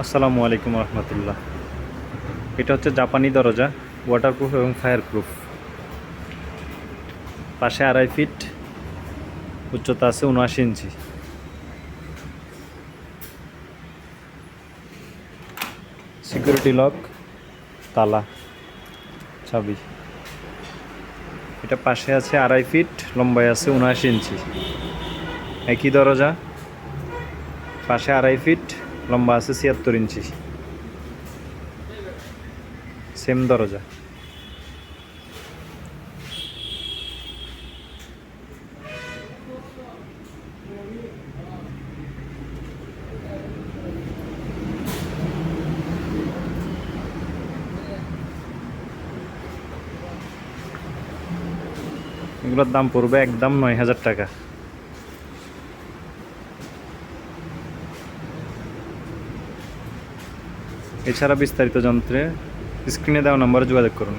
আসসালামু আলাইকুম রহমতুল্লাহ। এটা হচ্ছে জাপানি দরজা ওয়াটারপ্রুফ এবং ফায়ার প্রুফ পাশে আড়াই ফিট, উচ্চতা আছে উনআশি ইঞ্চি। সিকিউরিটি লক, তালা, চাবি। এটা পাশে আছে আড়াই ফিট, লম্বায় আছে উনআশি ইঞ্চি। একই দরজা, পাশে আড়াই ফিট লম্বা আছে ছিয়াত্তর ইঞ্চি। সেম দরজা। এগুলোর দাম পড়বে একদম নয় হাজার টাকা। এছাড়া বিস্তারিত যন্ত্রে স্ক্রিনে দেওয়া নম্বরে যোগাযোগ করুন।